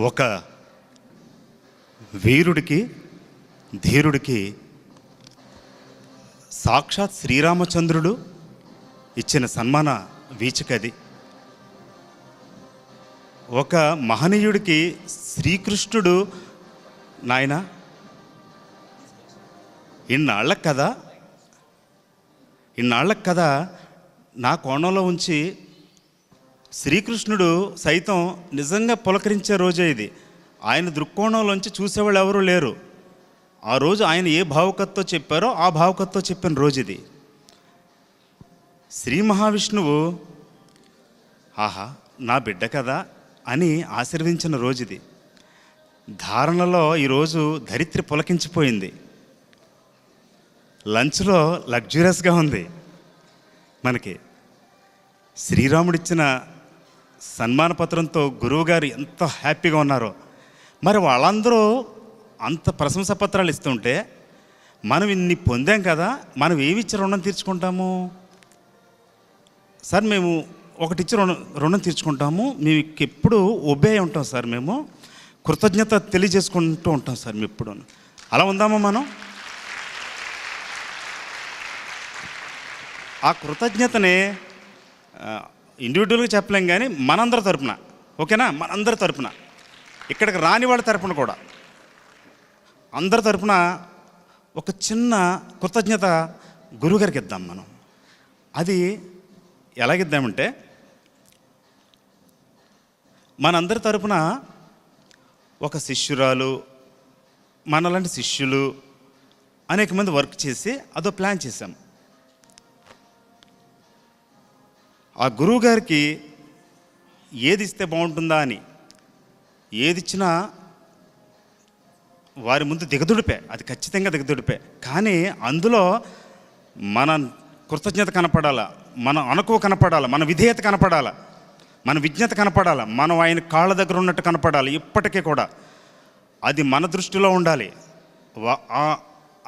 ఒక వీరుడికి ధీరుడికి సాక్షాత్ శ్రీరామచంద్రుడు ఇచ్చిన సన్మాన వీచికది ఒక మహనీయుడికి శ్రీకృష్ణుడు నాయన ఇన్నాళ్ళకు కదా ఇన్నాళ్ళకు కదా నా కోణంలో ఉంచి శ్రీకృష్ణుడు సైతం నిజంగా పులకరించే రోజే ఇది. ఆయన దృక్కోణంలోంచి చూసేవాళ్ళు ఎవరూ లేరు. ఆ రోజు ఆయన ఏ భావుకత్తో చెప్పారో ఆ భావుకత్తో చెప్పిన రోజు ఇది శ్రీ మహావిష్ణువు ఆహా నా బిడ్డ కదా అని ఆశీర్వదించిన రోజు ఇది ధారణలో ఈరోజు ధరిత్రి పులకించిపోయింది. లంచ్లో లగ్జూరియస్గా ఉంది. మనకి శ్రీరాముడిచ్చిన సన్మాన పత్రంతో గురువుగారు ఎంత హ్యాపీగా ఉన్నారో. మరి వాళ్ళందరూ అంత ప్రశంస పత్రాలు ఇస్తుంటే మనం ఇన్ని పొందాం కదా మనం ఏమిచ్చి రుణం తీర్చుకుంటాము? సార్ మేము ఒకటి ఇచ్చి రుణం రుణం తీర్చుకుంటాము. మీకు ఎప్పుడు ఒబే ఉంటాం సార్ మేము. కృతజ్ఞత తెలియజేసుకుంటూ ఉంటాం సార్ మేము ఎప్పుడు. అలా ఉందామా మనం? ఆ కృతజ్ఞతనే ఇండివిజువల్గా చెప్పలేం కానీ మనందరి తరపున ఓకేనా? మనందరి తరపున. ఇక్కడికి రాని వాళ్ళ తరపున కూడా. అందరి తరపున ఒక చిన్న కృతజ్ఞత గురుగారికి ఇద్దాం మనం. అది ఎలాగిద్దామంటే మనందరి తరపున ఒక శిష్యురాలు మనలాంటి శిష్యులు అనేక మంది వర్క్ చేసి అదో ప్లాన్ చేశాం. ఆ గురువు గారికి ఏది ఇస్తే బాగుంటుందా అని ఏది ఇచ్చినా వారి ముందు దిగదుడిపే అది ఖచ్చితంగా దిగదుడిపే. కానీ అందులో మన కృతజ్ఞత కనపడాలా మన అనుకువ కనపడాలా మన విధేయత కనపడాలా మన విజ్ఞత కనపడాలా మనం ఆయన కాళ్ళ దగ్గర ఉన్నట్టు కనపడాలి ఇప్పటికీ కూడా. అది మన దృష్టిలో ఉండాలి. వా- ఆ-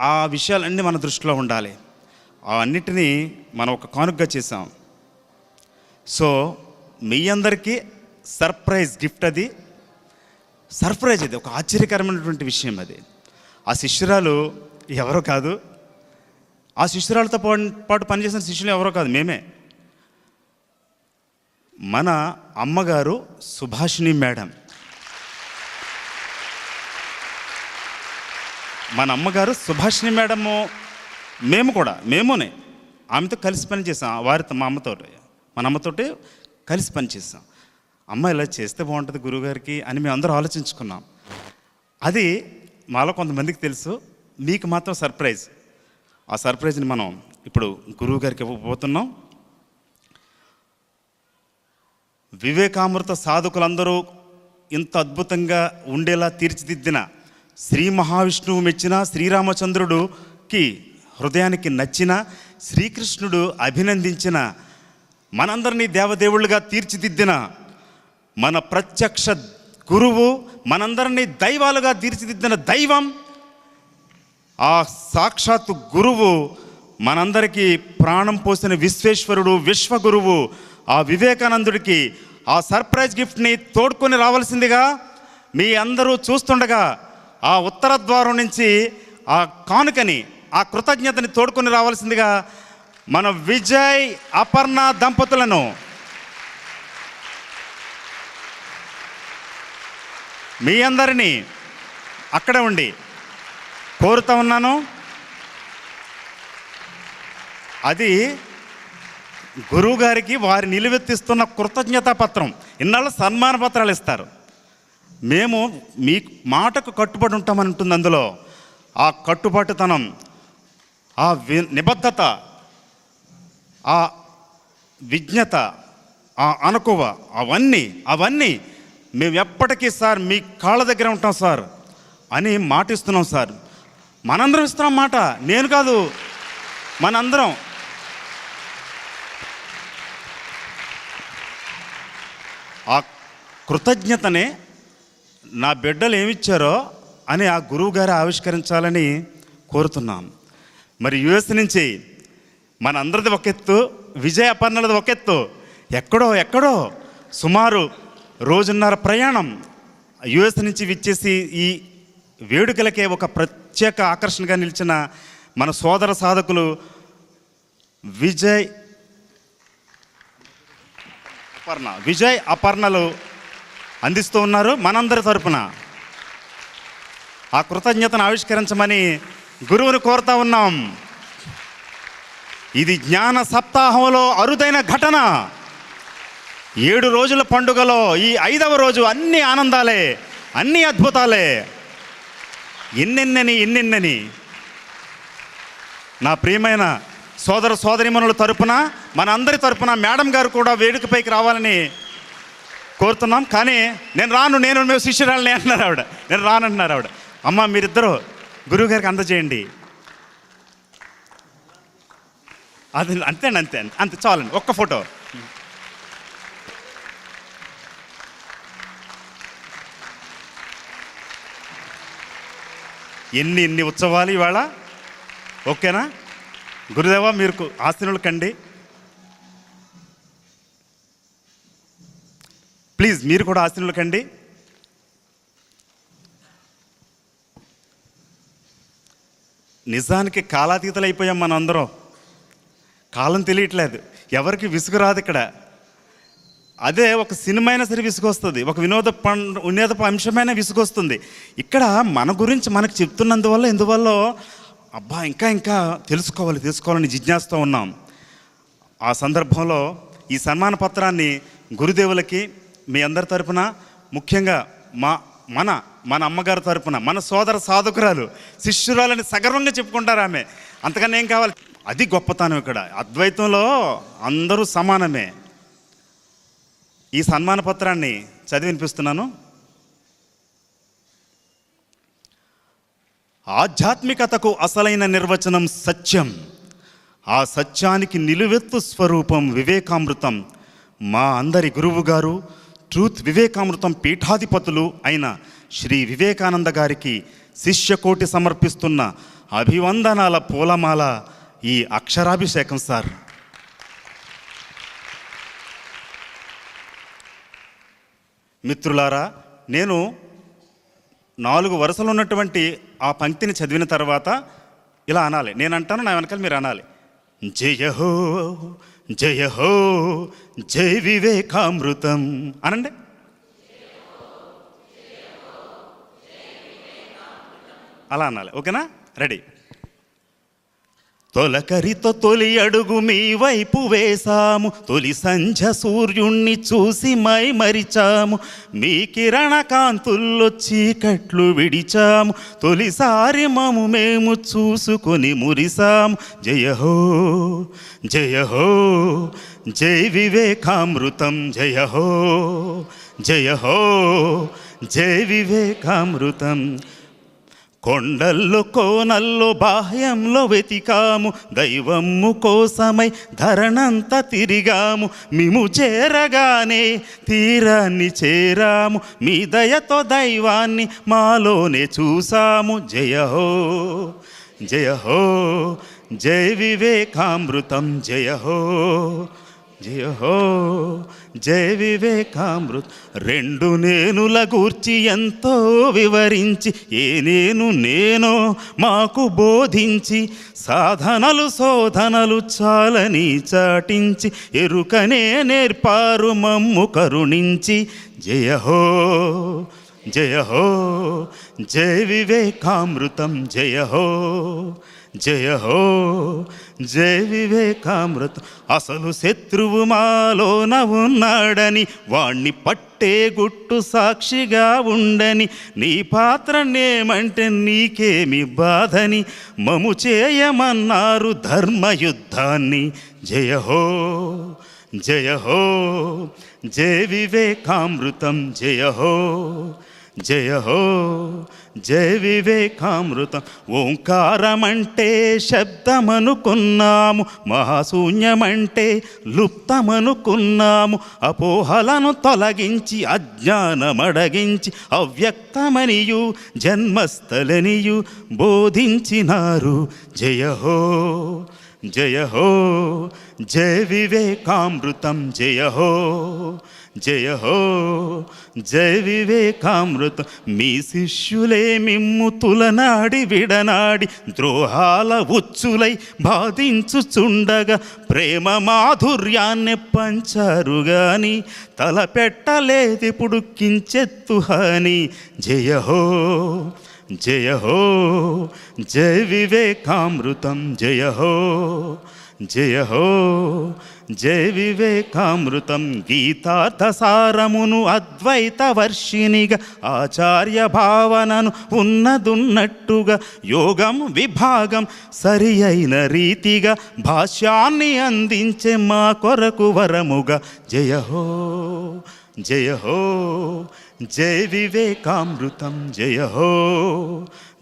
ఆ విషయాలన్నీ మన దృష్టిలో ఉండాలి. ఆ అన్నిటినీ మనం ఒక కానుకగా చేసాం సో మీ అందరికీ సర్ప్రైజ్ గిఫ్ట్ అది. సర్ప్రైజ్ అది ఒక ఆశ్చర్యకరమైనటువంటి విషయం అది. ఆ శిష్యురాలు ఎవరో కాదు. ఆ శిష్యురాలతో పాటు పనిచేసిన శిష్యులు ఎవరో కాదు మేమే. మన అమ్మగారు సుభాషిణి మేడం. మన అమ్మగారు సుభాషిణి మేడము మేము కూడా మేమునే. ఆమెతో కలిసి పని చేసాం వారితో మా అమ్మతో. మన అమ్మతోటి కలిసి పని అమ్మ ఇలా చేస్తే బాగుంటుంది గురువుగారికి అని మేము అందరూ ఆలోచించుకున్నాం. అది మాలో కొంతమందికి తెలుసు మీకు మాత్రం సర్ప్రైజ్. ఆ సర్ప్రైజ్ని మనం ఇప్పుడు గురువుగారికి ఇవ్వబోతున్నాం. వివేకామృత సాధకులందరూ ఇంత అద్భుతంగా ఉండేలా తీర్చిదిద్దిన శ్రీ మహావిష్ణువు మెచ్చిన శ్రీరామచంద్రుడుకి హృదయానికి నచ్చిన శ్రీకృష్ణుడు అభినందించిన మనందరినీ దేవదేవుళ్ళుగా తీర్చిదిద్దిన మన ప్రత్యక్ష గురువు మనందరినీ దైవాలుగా తీర్చిదిద్దిన దైవం ఆ సాక్షాత్తు గురువు మనందరికీ ప్రాణం పోసిన విశ్వేశ్వరుడు విశ్వగురువు ఆ వివేకానందుడికి ఆ సర్ప్రైజ్ గిఫ్ట్ని తోడుకొని రావాల్సిందిగా మీ అందరూ చూస్తుండగా ఆ ఉత్తర ద్వారం నుంచి ఆ కానుకని ఆ కృతజ్ఞతని తోడుకొని రావాల్సిందిగా మన విజయ్ అపర్ణ దంపతులను మీ అందరినీ అక్కడే ఉండి కోరుతా ఉన్నాను. అది గురువు గారికి వారి నిలువెత్తిస్తున్న కృతజ్ఞతా పత్రం ఇన్నాళ్ళు సన్మాన పత్రాలు ఇస్తారు. మేము మీ మాటకు కట్టుబడి ఉంటామని ఉంటుంది అందులో. ఆ కట్టుబాటుతనం ఆ వి నిబద్ధత ఆ విజ్ఞత ఆ అనుకువ అవన్నీ అవన్నీ మేము ఎప్పటికీ సార్ మీ కాళ్ళ దగ్గర ఉంటాం సార్ అని మాటిస్తున్నాం సార్. మనందరం ఇస్తున్నాం మాట. నేను కాదు మనందరం. ఆ కృతజ్ఞతనే నా బిడ్డలు ఏమిచ్చారో అని ఆ గురువు గారు ఆవిష్కరించాలని కోరుతున్నాం. మరి యుఎస్ నుంచి మన అందరిది ఒక ఎత్తు విజయ అపర్ణలది ఒక ఎత్తు. ఎక్కడో ఎక్కడో సుమారు రోజున్నర ప్రయాణం యుఎస్ నుంచి విచ్చేసి ఈ వేడుకలకే ఒక ప్రత్యేక ఆకర్షణగా నిలిచిన మన సోదర సాధకులు విజయ్ అపర్ణ. విజయ్ అపర్ణలు అందిస్తూ ఉన్నారు మనందరి తరపున. ఆ కృతజ్ఞతను ఆవిష్కరించమని గురువును కోరుతా ఉన్నాం. ఇది జ్ఞాన సప్తాహంలో అరుదైన ఘటన. ఏడు రోజుల పండుగలో ఈ ఐదవ రోజు అన్ని ఆనందాలే అన్ని అద్భుతాలే. ఎన్నెన్నని ఎన్నెన్నని నా ప్రియమైన సోదర సోదరిమనుల తరపున మన అందరి తరపున మేడం గారు కూడా వేడుకపైకి రావాలని కోరుతున్నాం. కానీ నేను రాను నేను మేము శిష్యురాలని అంటున్నారు ఆవిడ. నేను రానంటున్నారు ఆవిడ. అమ్మ మీరిద్దరూ గురువు గారికి అందజేయండి. అది అంతే అంతే అంతే. చాలండి. ఒక్క ఫోటో. ఎన్ని ఎన్ని ఉత్సవాలు ఇవాళ? ఓకేనా? గురుదేవా మీరు ఆస్తినులు కండి. ప్లీజ్ మీరు కూడా ఆస్తినులు కండి. నిజానికి కాలాతీతలు అయిపోయాం మనందరం. కాలం తెలియట్లేదు. ఎవరికి విసుగు రాదు ఇక్కడ. అదే ఒక సినిమా అయినా సరే విసుగొస్తుంది. ఒక వినోద పం వినోద అంశమైన విసుగొస్తుంది. ఇక్కడ మన గురించి మనకు చెప్తున్నందువల్ల ఎందువల్ల అబ్బా ఇంకా ఇంకా తెలుసుకోవాలి తెలుసుకోవాలని జిజ్ఞాసతో ఉన్నాం. ఆ సందర్భంలో ఈ సన్మాన పత్రాన్ని గురుదేవులకి మీ అందరి తరపున ముఖ్యంగా మా మన మన అమ్మగారి తరపున మన సోదర సాధకురాలు శిష్యురాలని సగర్వంగా చెప్పుకుంటారు ఆమె. అంతకన్నా ఏం కావాలి? అది గొప్పతనం ఇక్కడ. అద్వైతంలో అందరూ సమానమే. ఈ సన్మాన పత్రాన్ని చదివి వినిపిస్తున్నాను. ఆధ్యాత్మికతకు అసలైన నిర్వచనం సత్యం. ఆ సత్యానికి నిలువెత్తు స్వరూపం వివేకామృతం. మా అందరి గురువు గారు ట్రూత్ వివేకామృతం పీఠాధిపతులు అయిన శ్రీ వివేకానంద గారికి శిష్యకోటి సమర్పిస్తున్న అభివందనాల పూలమాల ఈ అక్షరాభిషేకం సార్. మిత్రులారా నేను నాలుగు వరుసలు ఉన్నటువంటి ఆ పంక్తిని చదివిన తర్వాత ఇలా అనాలి. నేను అంటాను నా వెనకాల మీరు అనాలి. జయ హో జయ హో వివేకామృతం. అనండి. అలా అనాలి. ఓకేనా? రెడీ. తొలకరితో తొలి అడుగు మీ వైపు వేశాము. తొలి సంధ్య సూర్యుణ్ణి చూసి మై మరిచాము. మీ కిరణ కాంతుల్లో చీకట్లు విడిచాము. తొలిసారి మము మేము చూసుకొని మురిసాము జయ హో జయ హో జై వివేకామృతం. జయ హో జయ హో జై వివేకామృతం. కొండల్లో కోనల్లో బాహ్యంలో వెతికాము. దైవము కోసమై ధరణంతా తిరిగాము. మిము చేరగానే తీరాన్ని చేరాము. మీ దయతో దైవాన్ని మాలోనే చూసాము. జయహో జయహో జయ వివేకామృతం జయహో జయహో జయ హో జయ వివేకామృత్. రెండు నేనుల గూర్చి ఎంతో వివరించి ఏ నేను నేనో మాకు బోధించి సాధనలు శోధనలు చాలని చాటించి ఎరుకనే నేర్పారు మమ్ము కరుణించి. జయ హో జయ హో జయ వివేకామృతం జయ హో జయ హో జయ వివేకామృతం. అసలు శత్రువు మాలోన ఉన్నాడని వాణ్ణి పట్టే గుట్టు సాక్షిగా ఉండని నీ పాత్రనేమంటే నీకేమి బాధని మము చేయమన్నారు ధర్మయుద్ధాన్ని. జయ హో జయ హో జయ వివేకామృతం. జయ హో జయ హో జయ వివేకామృతం. ఓంకారమంటే శబ్దమనుకున్నాము. మహాశూన్యమంటే లుప్తమనుకున్నాము. అపోహలను తొలగించి అజ్ఞానమడగించి అవ్యక్తమనియు జన్మస్థలనియు బోధించినారు. జయ హో జయ హో జయ వివేకామృతం జయ హో. జయ హో జయ వివేకామృతం మీ శిష్యులే మిమ్ము తులనాడి విడనాడి ద్రోహాల ఉచ్చులై బాధించుచుండగా ప్రేమ మాధుర్యాన్ని పంచారు గాని తలపెట్టలేదిప్పుడు కించెత్తు హాని. జయ హో జయ హో జయ వివేకామృతం జయ హో జయ హో జయ వివేకామృతం గీతార్థసారమును అద్వైత వర్షినిగా ఆచార్య భావనను ఉన్నదున్నట్టుగా యోగం విభాగం సరి అయిన రీతిగా భాష్యాన్ని అందించే మా కొరకు వరముగా. జయ హో జయ హో జయ వివేకామృతం జయ హో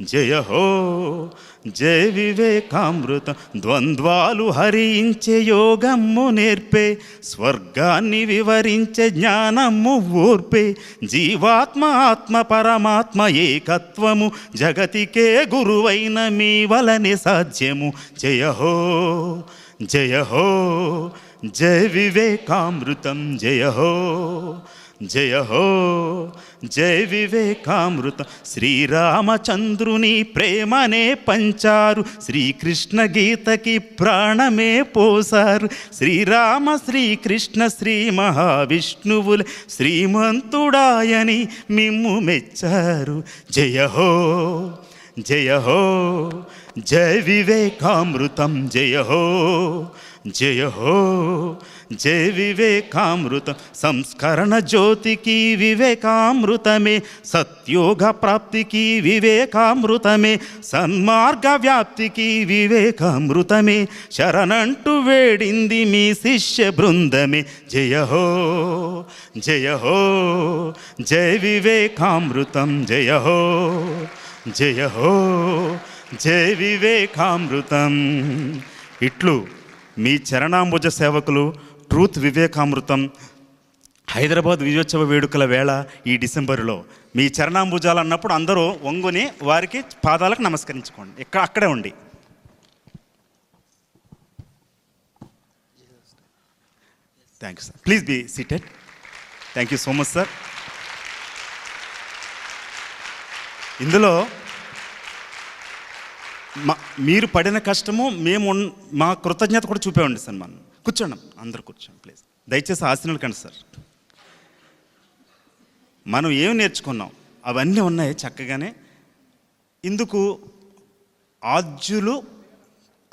జయ హో జయ వివేకామృతం ద్వంద్వాలు హరించే యోగము నేర్పే స్వర్గాన్ని వివరించే జ్ఞానము ఓర్పే జీవాత్మ ఆత్మ పరమాత్మ ఏకత్వము జగతికే గురువైన మీ వలనే సాధ్యము. జయ హో జయ హో జయ వివేకామృతం జయ హో. జయ హో జయ వివేకామృత. శ్రీరామచంద్రుని ప్రేమనే పంచారు. శ్రీకృష్ణ గీతకి ప్రాణమే పోసారు. శ్రీరామ శ్రీకృష్ణ శ్రీ మహావిష్ణువులు శ్రీమంతుడాయని మిమ్ము మెచ్చారు. జయ హో జయ హో జయ వివేకామృతం జయ హో జయ హో జయ వివేకామృతం. సంస్కరణ జ్యోతికి వివేకామృతమే సత్యోగ ప్రాప్తికి వివేకామృతమే సన్మార్గ వ్యాప్తికి వివేకామృతమే. శరణంటూ వేడింది మీ శిష్య బృందమే. జయ హో జయ హో జయ వివేకామృతం జయ హో. జయ హో జయ వివేకామృతం. ఇట్లు మీ చరణాంబుజ సేవకులు ట్రూత్ వివేకామృతం. హైదరాబాద్ విజయోత్సవ వేడుకల వేళ ఈ డిసెంబరులో మీ చరణాంబుజాలు అన్నప్పుడు అందరూ వంగుని వారికి పాదాలకు నమస్కరించుకోండి. ఇక్కడ అక్కడే ఉండి. Thank you sir please be seated thank you so much sir ఇందులో మా మీరు పడిన కష్టము మేము మా కృతజ్ఞత కూడా చూపేవండి సార్ మనం. కూర్చోండి అందరూ కూర్చోండి ప్లీజ్ దయచేసి ఆశనలు కండి సార్. మనం ఏం నేర్చుకున్నాం? అవన్నీ ఉన్నాయి చక్కగానే. ఇందుకు ఆద్యులు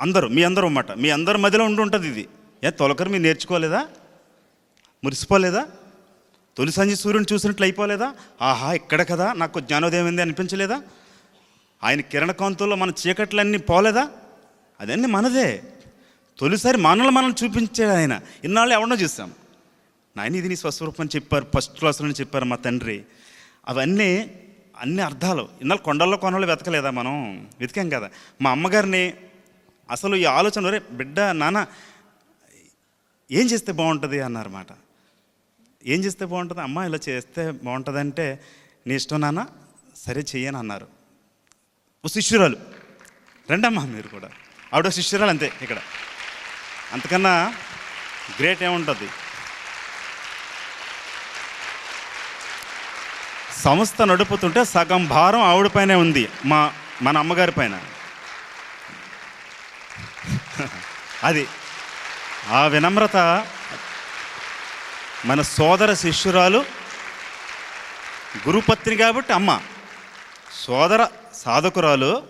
అందరూ మీ అందరూ అన్నమాట. మీ అందరి మధ్యలో ఉండి ఉంటుంది ఇది. ఏ తొలకరు మీరు నేర్చుకోలేదా? మురిసిపోలేదా? తొలి సంజి సూర్యుని చూసినట్లు అయిపోలేదా? ఆహా ఇక్కడ కదా నాకు జ్ఞానోదయం ఏంది అనిపించలేదా? ఆయన కిరణకాంతుల్లో మన చీకట్లన్నీ పోలేదా? అదన్నీ మనదే. తొలిసారి మనల్ని మనం చూపించాడు ఆయన. ఇన్నాళ్ళు ఎవరినో చూసాం. నాయన ఇది నీ స్వస్వరూపం అని చెప్పారు ఫస్ట్ క్లాస్లో చెప్పారు మా తండ్రి. అవన్నీ అన్ని అర్థాలు. ఇన్నాళ్ళు కొండల్లో కొనలో వెతకలేదా మనం? వెతికాం కదా. మా అమ్మగారిని అసలు ఈ ఆలోచన రే బిడ్డ నాన్న ఏం చేస్తే బాగుంటుంది? అన్నారన్నమాట ఏం చేస్తే బాగుంటుంది? అమ్మ ఇలా చేస్తే బాగుంటుందంటే నీ ఇష్టం నాన్న సరే చెయ్యని అన్నారు. ఓ శిష్యురాలు. రండమ్మా మీరు కూడా. ఆవిడ శిష్యురాలు అంతే ఇక్కడ. అంతకన్నా గ్రేట్ ఏముంటుంది? సంస్థ నడుపుతుంటే సగం భారం ఆవిడపైనే ఉంది మా మన అమ్మగారి పైన. అది. ఆ వినమ్రత మన సోదర శిష్యురాలు గురుపత్ని కాబట్టి అమ్మ. సోదర సాధకురాలు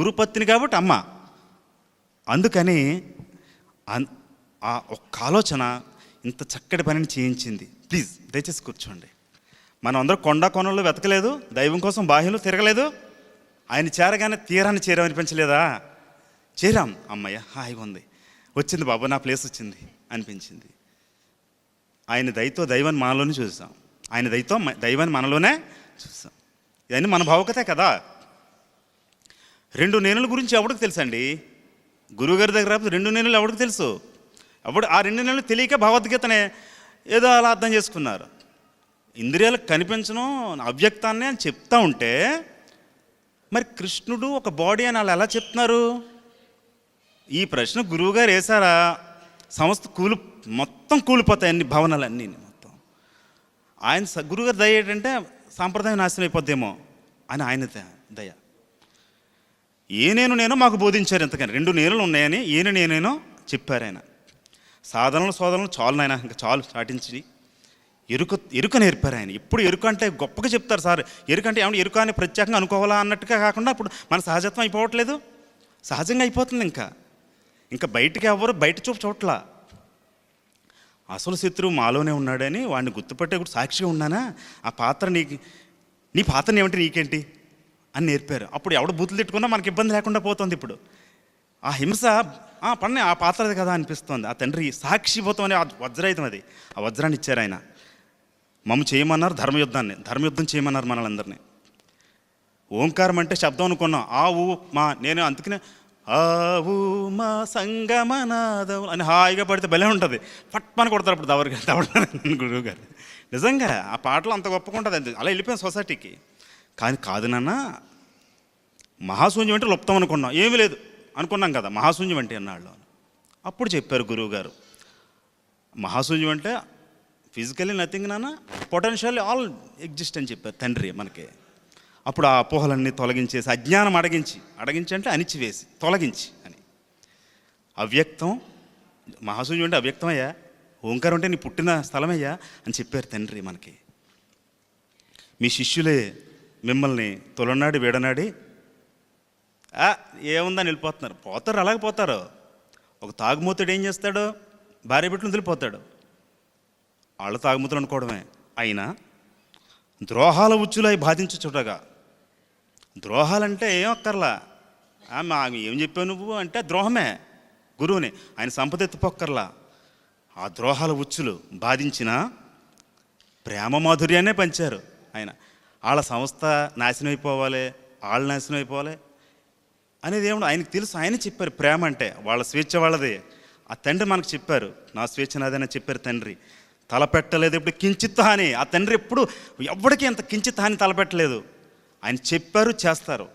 గురుపత్ని కాబట్టి అమ్మ. అందుకని అన్- ఆ ఒక్క ఆలోచన ఇంత చక్కటి పనిని చేయించింది. ప్లీజ్ దయచేసి కూర్చోండి. మనం అందరూ కొండ కోణంలో వెతకలేదు దైవం కోసం బాహ్యంలో తిరగలేదు. ఆయన చేరగానే తీరాన్ని చేరామనిపించలేదా చేరాం. అమ్మయ్య హాయిగా ఉంది. వచ్చింది బాబు నా ప్లేస్ వచ్చింది అనిపించింది. ఆయన దయతో దైవాన్ని మనలోనే చూస్తాం. ఆయన దయతో దైవాన్ని మనలోనే చూస్తాం. ఇవన్నీ మన భావకతే కదా. రెండు నేనుల గురించి ఎవరికి తెలుసండి? గురువుగారి దగ్గర రెండు నేనులు ఎవరికి తెలుసు? అప్పుడు ఆ రెండు నెలలు తెలియక భగవద్గీతనే ఏదో అలా అర్థం చేసుకున్నారు. ఇంద్రియాలకు కనిపించడం అవ్యక్తాన్ని అని చెప్తా ఉంటే మరి కృష్ణుడు ఒక బాడీ అని వాళ్ళు ఎలా చెప్తున్నారు? ఈ ప్రశ్న గురువుగారు వేశారా? సంస్థ కూలి మొత్తం కూలిపోతాయి అన్ని భవనాలన్నీ మొత్తం. ఆయన గురుగారు దయ ఏంటంటే సాంప్రదాయం నాశనం అయిపోద్దేమో అని ఆయన దయ. ఏ నేను నేను మాకు బోధించారు ఎంతకని. రెండు నేనులు ఉన్నాయని ఏను నేనేనో చెప్పారు ఆయన. సాధనలు సోదనలు చాలు నాయన ఇంకా చాలు స్టార్టించి ఎరుక ఎరుక నేర్పారు ఆయన. ఇప్పుడు ఎరుక అంటే గొప్పగా చెప్తారు సార్. ఎరుక అంటే ఏమన్నా ఎరుక అని ప్రత్యేకంగా అనుకోవాలా అన్నట్టుగా కాకుండా ఇప్పుడు మన సహజత్వం అయిపోవట్లేదు. సహజంగా అయిపోతుంది ఇంకా. ఇంకా బయటికి ఎవరు బయట చూపు చూడట్లా. అసలు శత్రువు మాలోనే ఉన్నాడని వాడిని గుర్తుపట్టే కూడా సాక్షిగా ఉన్నానా? ఆ పాత్ర నీకు నీ పాత్ర ఏమిటి నీకేంటి? అని నేర్పారు. అప్పుడు ఎవడు బూతులు తిట్టుకున్నా మనకి ఇబ్బంది లేకుండా పోతుంది ఇప్పుడు. ఆ హింస ఆ పన్నే ఆ పాత్రది కదా అనిపిస్తుంది. ఆ తండ్రి సాక్షిభూతం అనే ఆ వజ్రాయుధం అది. ఆ వజ్రాన్ని ఇచ్చారు ఆయన. మమ్మ చేయమన్నారు ధర్మయుద్ధాన్ని ధర్మయుద్ధం చేయమన్నారు మనల్ని ఓంకారం అంటే శబ్దం అనుకున్నాం. ఆ ఊ మా నేను అందుకనే ఆ ఊ మా సంగమనాదం అని హాయిగా పడితే భలే ఉంటుంది. పట్మని కొడతారు అప్పుడు దవరు దవడ గురువు గారు. నిజంగా ఆ పాటలు అంత గొప్పగా ఉంటుంది. అంతే అలా వెళ్ళిపోయాం సొసైటీకి. కానీ కాదు నాన్న మహాశూన్యం అంటే లుప్తం అనుకున్నాం. ఏమీ లేదు. అనుకున్నాం కదా మహాశూన్యం అంటే అన్నాళ్ళు అప్పుడు చెప్పారు గురువు గారు మహాశూన్యం అంటే ఫిజికల్లీ నథింగ్ నాన్న పొటెన్షియల్ ఆల్ ఎగ్జిస్ట్ అని చెప్పారు తండ్రి మనకి. అప్పుడు ఆ అపోహలన్నీ తొలగించేసి అజ్ఞానం అడగించి అడగించి అంటే అణిచివేసి తొలగించి అని. అవ్యక్తం మహాశూన్యం అంటే అవ్యక్తమయ్యా? ఓంకారం అంటే నీ పుట్టిన స్థలమయ్యా? అని చెప్పారు తండ్రి మనకి. మీ శిష్యులే మిమ్మల్ని తొలనాడి వేడనాడి "ఆ, ఏముందని వెళ్ళిపోతున్నారు? పోతారు అలాగే పోతారు. ఒక తాగుమూతుడు ఏం చేస్తాడు? భార్య బిడ్డలు వదిలిపోతాడు. వాళ్ళు తాగుమూతులు అనుకోవడమే. అయినా ద్రోహాల ఉచ్చులై బాధించుచుటగా ద్రోహాలంటే ఏం అక్కర్లా. "ఆ, మా ఏం చెప్పావు నువ్వు అంటే ద్రోహమే. గురువుని ఆయన సంపద ఎత్తుపోక్కర్లా. ఆ ద్రోహాల ఉచ్చులు బాధించిన ప్రేమ మాధుర్యాన్నే పంచారు ఆయన. వాళ్ళ సంస్థ నాశనం అయిపోవాలి వాళ్ళు నాశనం అయిపోవాలి అనేది ఏమో ఆయనకు తెలుసు ఆయన చెప్పారు ప్రేమ అంటే. వాళ్ళ స్వేచ్ఛ వాళ్ళది. ఆ తండ్రి మనకు చెప్పారు నా స్వేచ్ఛ నాదని చెప్పారు తండ్రి. తలపెట్టలేదు ఇప్పుడు కించిత్ హాని. ఆ తండ్రి ఎప్పుడు ఎవరికి అంత కించిత్ హాని తలపెట్టలేదు. ఆయన చెప్పారు చేస్తారు.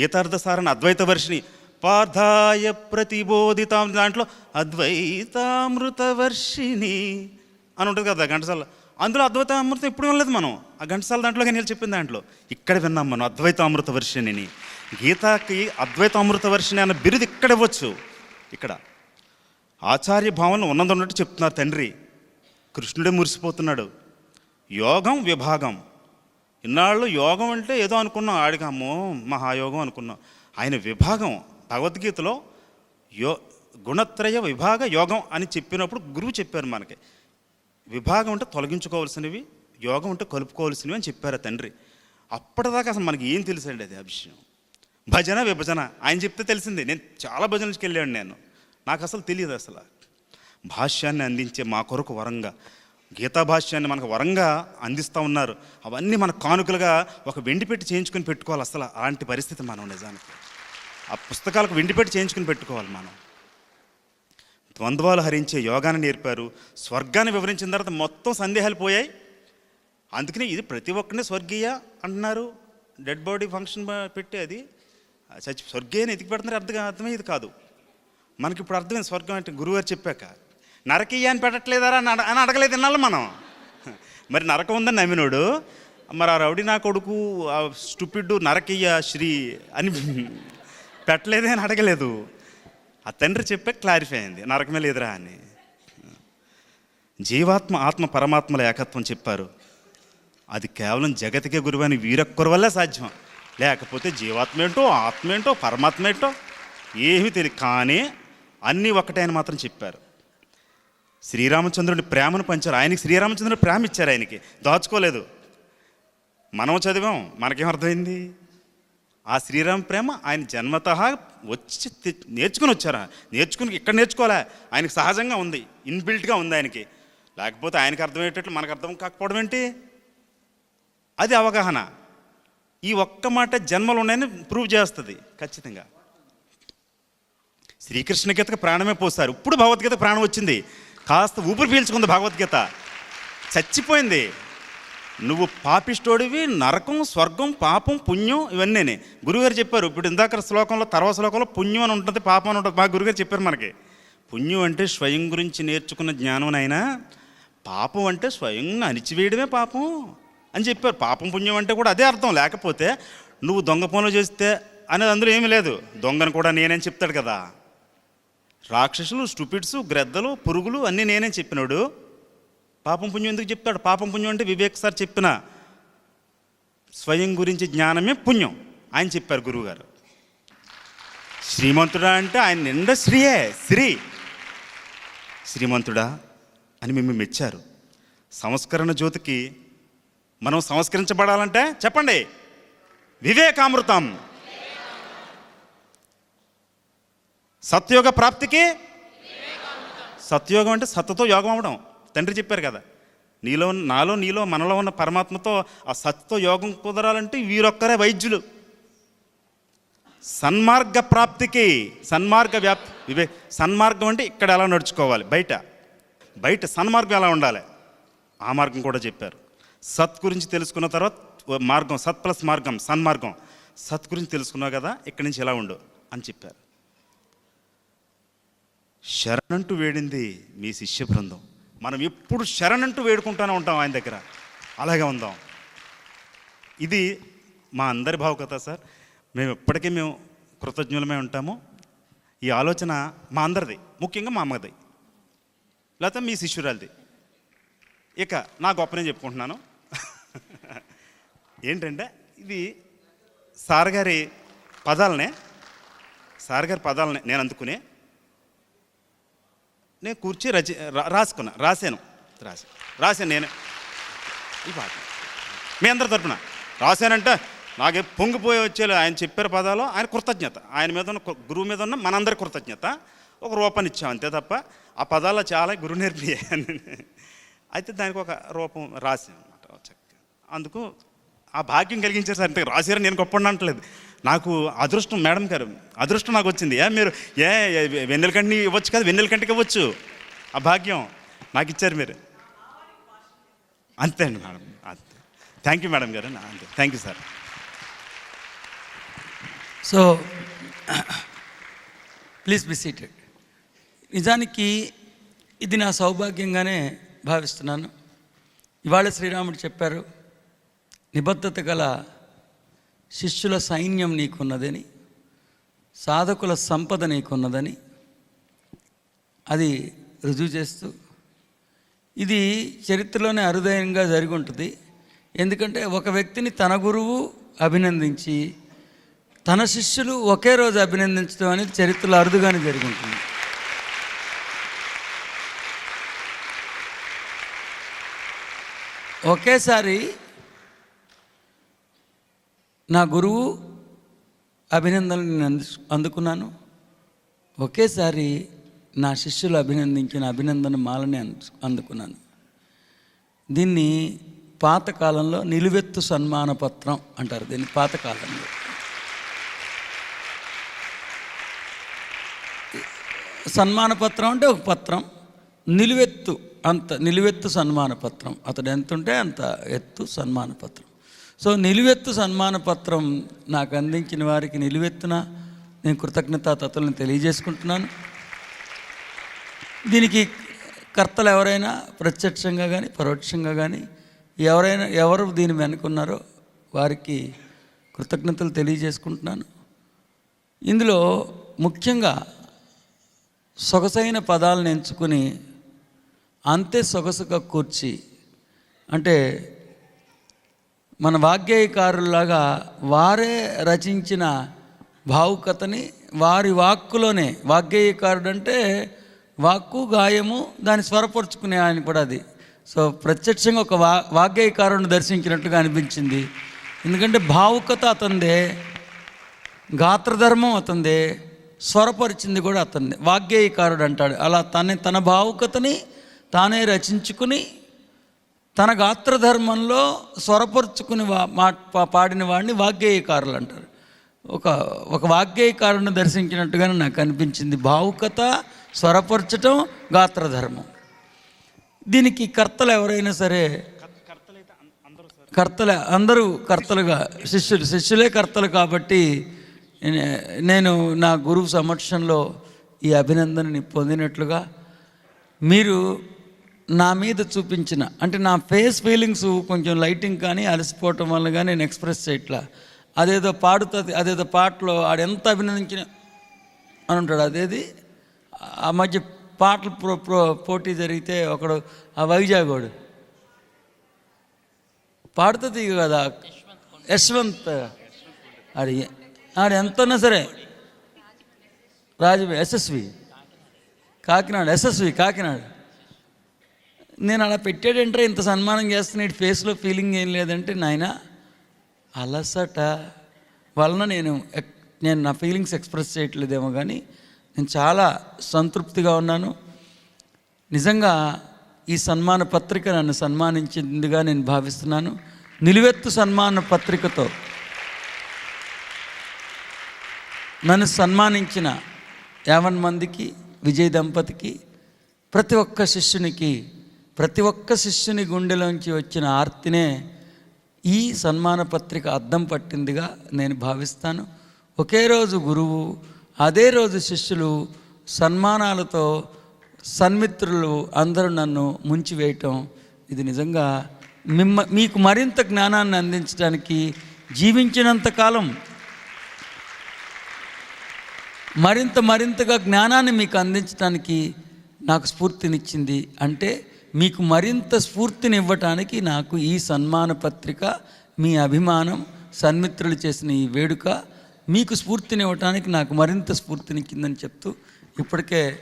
గీతార్థసారణ అద్వైత వర్షిని పార్థాయ ప్రతిబోధితాం దాంట్లో అద్వైతామృత వర్షిని అని ఉంటుంది కదా ఘంటసాల. అందులో అద్వైత అమృతం ఎప్పుడు వినలేదు మనం. ఆ ఘంటసాల దాంట్లో కానీ చెప్పింది దాంట్లో. ఇక్కడ విన్నాం మనం అద్వైత అమృత వర్షిణిని గీతాకి అద్వైత అమృత వర్షిణి అన్న బిరుదు ఇక్కడ ఇవ్వచ్చు. ఇక్కడ. ఆచార్య భావన ఉన్నది ఉన్నట్టు చెప్తున్నారు తండ్రి. కృష్ణుడే మురిసిపోతున్నాడు. యోగం విభాగం. ఇన్నాళ్ళు యోగం అంటే ఏదో అనుకున్నాం ఆడికి అమ్మో మహాయోగం అనుకున్నాం. ఆయన విభాగం భగవద్గీతలో యో గుణత్రయ విభాగ యోగం అని చెప్పినప్పుడు గురువు చెప్పారు మనకి. విభాగం అంటే తొలగించుకోవాల్సినవి యోగం అంటే కలుపుకోవాల్సినవి అని చెప్పారు తండ్రి. అప్పటిదాకా అసలు మనకి ఏం తెలుసండి అది ఆ విషయం భజన విభజన. ఆయన చెప్తే తెలిసింది. నేను చాలా భజనలకి వెళ్ళాను నేను. నాకు అసలు తెలియదు అసలు. భాష్యాన్ని అందించే మా కొరకు వరంగా. గీతా భాష్యాన్ని మనకు వరంగా అందిస్తూ ఉన్నారు. అవన్నీ మన కానుకలుగా ఒక వెండి పెట్టి చేయించుకొని పెట్టుకోవాలి అసలు. అలాంటి పరిస్థితి మనం నిజానికి. ఆ పుస్తకాలకు వెండి పెట్టి చేయించుకొని పెట్టుకోవాలి మనం. ద్వంద్వాలు హరించే యోగాన్ని నేర్పారు. స్వర్గాన్ని వివరించిన తర్వాత మొత్తం సందేహాలు పోయాయి. అందుకనే ఇది ప్రతి ఒక్కరిని స్వర్గీయ అంటున్నారు. డెడ్ బాడీ ఫంక్షన్ పెట్టి అది. చచ్చి స్వర్గీయని ఎతికి పెడుతున్నారు. అర్థం అర్థమయ్యేది కాదు. మనకి ఇప్పుడు అర్థమైంది స్వర్గం అంటే గురువుగారు చెప్పాక. నరకీయ అని పెట్టట్లేదారా అని అని అడగలేదు తినాలి మనం. మరి నరకం ఉందని నమ్మినోడు మరి ఆ రౌడీ నా కొడుకు ఆ స్టూపిడ్ నరకీయ శ్రీ అని పెట్టలేదే అని అడగలేదు. ఆ తండ్రి చెప్పే క్లారిఫై అయింది నరకమే లేదురా అని. జీవాత్మ ఆత్మ పరమాత్మల ఏకత్వం చెప్పారు. అది కేవలం జగతికే గురువని వీరొక్కరి వల్లే సాధ్యం. లేకపోతే జీవాత్మ ఏంటో ఆత్మ ఏంటో పరమాత్మ ఏంటో ఏమీ తెలియదు. కానీ అన్నీ ఒకటే అని మాత్రం చెప్పారు. శ్రీరామచంద్రుడి ప్రేమను పంచారు. ఆయనకి శ్రీరామచంద్రుడు ప్రేమ ఇచ్చారు ఆయనకి. దాచుకోలేదు. మనం చదివాం. మనకేం అర్థమైంది? ఆ శ్రీరామ ప్రేమ ఆయన జన్మత వచ్చి నేర్చుకుని వచ్చారా. నేర్చుకుని ఇక్కడ నేర్చుకోలే. ఆయనకి సహజంగా ఉంది. ఇన్బిల్ట్గా ఉంది ఆయనకి. లేకపోతే ఆయనకి అర్థమయ్యేటట్లు మనకు అర్థం కాకపోవడం ఏంటి? అది అవగాహన. ఈ ఒక్క మాట జన్మలు ఉన్నాయని ప్రూవ్ చేస్తుంది. ఖచ్చితంగా. శ్రీకృష్ణ గీతకు ప్రాణమే పోస్తారు. ఇప్పుడు భగవద్గీత ప్రాణం వచ్చింది. కాస్త ఊపిరి పీల్చుకుంది భగవద్గీత. చచ్చిపోయింది. నువ్వు పాపిష్టోడివి నరకం స్వర్గం పాపం పుణ్యం ఇవన్నీనే. గురుగారు చెప్పారు ఇప్పుడు ఇందాక శ్లోకంలో తర్వాత శ్లోకంలో పుణ్యం అని ఉంటుంది పాపం అని ఉంటుంది. మా గురుగారు చెప్పారు మనకి. పుణ్యం అంటే స్వయం గురించి నేర్చుకున్న జ్ఞానం పాపం అంటే స్వయంగా అణిచివేయడమే పాపం అని చెప్పారు. పాపం పుణ్యం అంటే కూడా అదే అర్థం. లేకపోతే నువ్వు దొంగ పనులు చేస్తే అనేది అందులో ఏమీ లేదు. దొంగను కూడా నేనని చెప్తాడు కదా. రాక్షసులు స్టూపిడ్స్ గ్రద్దలు పురుగులు అన్నీ నేనే చెప్పినాడు. పాపం పుణ్యం ఎందుకు చెప్తాడు? పాపం పుణ్యం అంటే వివేక్ సార్ చెప్పిన స్వయం గురించి జ్ఞానమే పుణ్యం ఆయన చెప్పారు గురువుగారు. శ్రీమంతుడా అంటే ఆయన నిండా శ్రీయే శ్రీ శ్రీమంతుడా అని మిమ్మల్ని మెచ్చారు. సంస్కరణ జ్యోతికి మనం సంస్కరించబడాలంటే చెప్పండి. వివేకామృతం. సత్యోగ ప్రాప్తికి సత్యోగం అంటే సత్తుతో యోగం అవ్వడం. తండ్రి చెప్పారు కదా నీలో నాలో నీలో మనలో ఉన్న పరమాత్మతో ఆ సత్తుతో యోగం కుదరాలంటే వీరొక్కరే వైద్యులు. సన్మార్గ ప్రాప్తికి సన్మార్గ వ్యాప్తి ఇవే సన్మార్గం అంటే ఇక్కడ ఎలా నడుచుకోవాలి? బయట. బయట సన్మార్గం ఎలా ఉండాలి? ఆ మార్గం కూడా చెప్పారు. సత్ గురించి తెలుసుకున్న తర్వాత మార్గం సత్ ప్లస్ మార్గం సన్మార్గం. సత్ గురించి తెలుసుకున్నావు కదా ఇక్కడి నుంచి ఎలా ఉండు? అని చెప్పారు. శరణంటూ వేడింది మీ శిష్య బృందం. మనం ఎప్పుడు శరణంటూ వేడుకుంటూనే ఉంటాం ఆయన దగ్గర. అలాగే ఉందాం. ఇది మా అందరి భావుకత సార్. మేము ఎప్పటికీ మేము కృతజ్ఞులమే ఉంటాము. ఈ ఆలోచన మా అందరిది ముఖ్యంగా మా అమ్మది లేకపోతే మీ శిష్యురాలది. ఇక నా గొప్ప నేను చెప్పుకుంటున్నాను. ఏంటంటే ఇది సార్ గారి పదాలనే సార్ గారి పదాలనే నేను అందుకునే నేను కూర్చి రచి రాసుకున్నా రాశాను. రాశాను రాశాను నేను. ఈ పాట. మీ అందరి తరపున. రాశానంటే నాకు పొంగిపోయి వచ్చేది ఆయన చెప్పారు పదాలు ఆయన కృతజ్ఞత. ఆయన మీద ఉన్న గురువు మీద ఉన్న మనందరి కృతజ్ఞత. ఒక రూపాన్ని ఇచ్చాం అంతే తప్ప ఆ పదాల్లో చాలా గురువు నేర్పి అయితే దానికి ఒక రూపం రాశాను అనమాట అందుకు ఆ భాగ్యం కలిగించారు సార్ ఇంత రాశారు నేను గొప్ప అంటలేదు. నాకు అదృష్టం మేడం గారు అదృష్టం నాకు వచ్చింది. ఏ మీరు ఏ వెన్నెల కంటి ఇవ్వచ్చు కదా వెన్నెల కంటికి ఇవ్వచ్చు. ఆ భాగ్యం నాకు ఇచ్చారు మీరు. అంతే అండి మేడం అంతే. థ్యాంక్ యూ మేడం గారు అంతే. Thank you sir so please be seated నిజానికి ఇది నా సౌభాగ్యంగానే భావిస్తున్నాను. ఇవాళ శ్రీరాముడు చెప్పారు నిబద్ధత గల శిష్యుల సైన్యం నీకున్నదని సాధకుల సంపద నీకున్నదని అది రుజువు చేస్తూ ఇది చరిత్రలోనే అరుదైనంగా జరిగి ఉంటుంది ఎందుకంటే ఒక వ్యక్తిని తన గురువు అభినందించి తన శిష్యులు ఒకే రోజు అభినందించడం అనేది చరిత్రలో అరుదుగానే జరిగి ఉంటుంది ఒకేసారి నా గురువు అభినందనలు నేను అందుకున్నాను. ఒకేసారి నా శిష్యులు అభినందించిన అభినందన మాలని అందు అందుకున్నాను. దీన్ని పాతకాలంలో నిలువెత్తు సన్మాన పత్రం అంటారు దీన్ని పాతకాలంలో సన్మాన పత్రం అంటే ఒక పత్రం. నిలువెత్తు అంత నిలువెత్తు సన్మాన పత్రం. అతడు ఎంత ఉంటే అంత ఎత్తు సన్మాన పత్రం. సో నిలువెత్తు సన్మాన పత్రం నాకు అందించిన వారికి నిలువెత్తున నేను కృతజ్ఞత తత్వలను తెలియజేసుకుంటున్నాను. దీనికి కర్తలు ఎవరైనా ప్రత్యక్షంగా కానీ పరోక్షంగా కానీ ఎవరైనా ఎవరు దీని వెనుకున్నారో వారికి కృతజ్ఞతలు తెలియజేసుకుంటున్నాను. ఇందులో ముఖ్యంగా సొగసైన పదాలను ఎంచుకుని అంతే సొగసుగా కూర్చి అంటే మన వాగ్గేయకారులాగా వారే రచించిన భావుకతని వారి వాక్కులోనే వాగ్గేయకారుడు అంటే వాక్కు గాయము దాన్ని స్వరపరుచుకునే ఆయన కూడా అది. సో ప్రత్యక్షంగా ఒక వా వాగ్గేయకారుని దర్శించినట్టుగా అనిపించింది. ఎందుకంటే భావుకత అతందే గాత్రధర్మం అతందే స్వరపరిచింది కూడా అతన్ని వాగ్గేయకారుడు అంటాడు. అలా తన తన భావుకతని తానే రచించుకుని తన గాత్రధర్మంలో స్వరపరుచుకుని వా మా పా- పాడిన వాడిని వాగ్గేయకారులు అంటారు ఒక ఒక వాగ్గేయకారుని దర్శించినట్టుగానే నాకు అనిపించింది. భావుకత స్వరపరచటం గాత్రధర్మం. దీనికి కర్తలు ఎవరైనా సరే కర్తలే అందరూ కర్తలుగా శిష్యులు శిష్యులే కర్తలు కాబట్టి నేను నా గురువు సమక్షంలో ఈ అభినందనని పొందినట్లుగా మీరు నా మీద చూపించిన అంటే నా ఫేస్ ఫీలింగ్స్ కొంచెం లైటింగ్ కానీ అలసిపోవటం వల్ల కానీ నేను ఎక్స్ప్రెస్ చేయట్లా. అదేదో పాడుతుంది అదేదో పాటలో ఆడెంత అభినందించిన అని ఉంటాడు. అదేది? ఆ మధ్య పాటలు ప్రో ప్రో పోటీ జరిగితే ఒకడు ఆ వైజాగోడు పాడుతుంది కదా? యశ్వంత్. ఆడి ఆడు ఎంతన్నా సరే. Raju SSV Kakinada SSV Kakinada. నేను అలా పెట్టాడంటే ఇంత సన్మానం చేస్తున్నాడు ఫేస్లో ఫీలింగ్ ఏం లేదంటే నాయన అలసట. వలన నేను ఎక్- నేను నా ఫీలింగ్స్ ఎక్స్ప్రెస్ చేయట్లేదేమో కానీ నేను చాలా సంతృప్తిగా ఉన్నాను. నిజంగా ఈ సన్మాన పత్రిక నన్ను సన్మానించిందిగా నేను భావిస్తున్నాను. నిలువెత్తు సన్మాన పత్రికతో నన్ను సన్మానించిన యావన్ మందికి విజయ్ దంపతికి ప్రతి ఒక్క శిష్యునికి ప్రతి ఒక్క శిష్యుని గుండెలోంచి వచ్చిన ఆర్తినే ఈ సన్మాన పత్రిక అద్దం పట్టిందిగా నేను భావిస్తాను. ఒకే రోజు గురువు అదే రోజు శిష్యులు సన్మానాలతో సన్మిత్రులు అందరూ నన్ను ముంచివేయటం ఇది నిజంగా మిమ్మ మీకు మరింత జ్ఞానాన్ని అందించడానికి జీవించినంత కాలం మరింత మరింతగా జ్ఞానాన్ని మీకు అందించడానికి నాకు స్ఫూర్తినిచ్చింది. అంటే మీకు మరింత స్ఫూర్తిని ఇవ్వటానికి నాకు ఈ సన్మాన పత్రిక మీ అభిమానం సన్మిత్రులు చేసిన ఈ వేడుక మీకు స్ఫూర్తిని ఇవ్వటానికి నాకు మరింత స్ఫూర్తినిచ్చిందని చెప్తూ ఇప్పటికే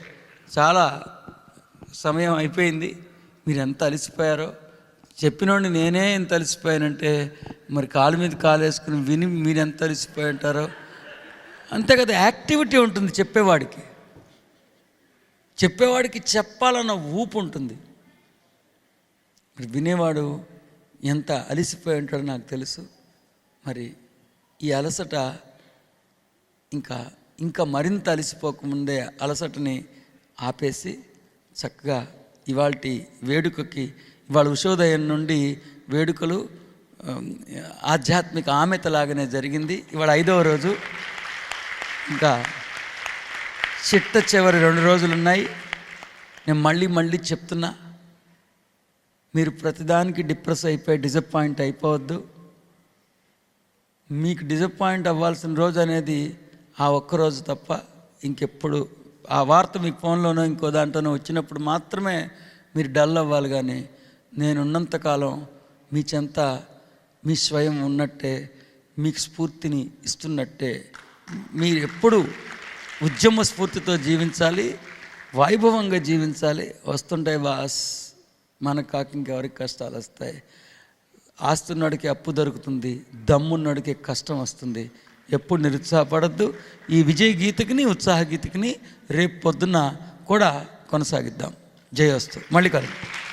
చాలా సమయం అయిపోయింది. మీరు ఎంత అలసిపోయారో చెప్పినోడిని నేనే ఎంత అలసిపోయానంటే మరి కాలు మీద కాలు వేసుకుని విని మీరు ఎంత అలసిపోయి ఉంటారో అంతే కదా యాక్టివిటీ ఉంటుంది చెప్పేవాడికి. చెప్పేవాడికి చెప్పాలన్న ఊపు ఉంటుంది. మరి వినేవాడు ఎంత అలసిపోయి ఉంటాడో నాకు తెలుసు. మరి ఈ అలసట ఇంకా ఇంకా మరింత అలసిపోకముందే అలసటని ఆపేసి చక్కగా ఇవాళ వేడుకకి ఇవాళ ఉషోదయం నుండి వేడుకలు ఆధ్యాత్మిక ఆమెతలాగానే జరిగింది. ఇవాళ ఐదవ రోజు. ఇంకా చిట్ట చివరి రెండు రోజులు ఉన్నాయి నేను మళ్ళీ మళ్ళీ చెప్తున్నా మీరు ప్రతిదానికి డిప్రెస్ అయిపోయి డిసప్పాయింట్ అయిపోవద్దు. మీకు డిసప్పాయింట్ అవ్వాల్సిన రోజు అనేది ఆ ఒక్క రోజు తప్ప ఇంకెప్పుడు. ఆ వార్త మీ ఫోన్లోనో ఇంకో దాంట్లోనో వచ్చినప్పుడు మాత్రమే మీరు డల్ అవ్వాలి కానీ నేనున్నంతకాలం మీ చెంత మీ స్వయం ఉన్నట్టే మీకు స్ఫూర్తిని ఇస్తున్నట్టే. మీరు ఎప్పుడు ఉద్యమ స్ఫూర్తితో జీవించాలి వైభవంగా జీవించాలి. వస్తుంటాయి బాస్. మనకు కాక ఇంకెవరికి కష్టాలు వస్తాయి? ఆస్తున్నోడికి అప్పు దొరుకుతుంది దమ్మున్నోడికి కష్టం వస్తుంది. ఎప్పుడు నిరుత్సాహపడద్దు. ఈ విజయ గీతకిని ఉత్సాహ గీతకిని రేపు పొద్దున్న కూడా కొనసాగిద్దాం. జయోస్తు మళ్ళీ కలుద్దాం.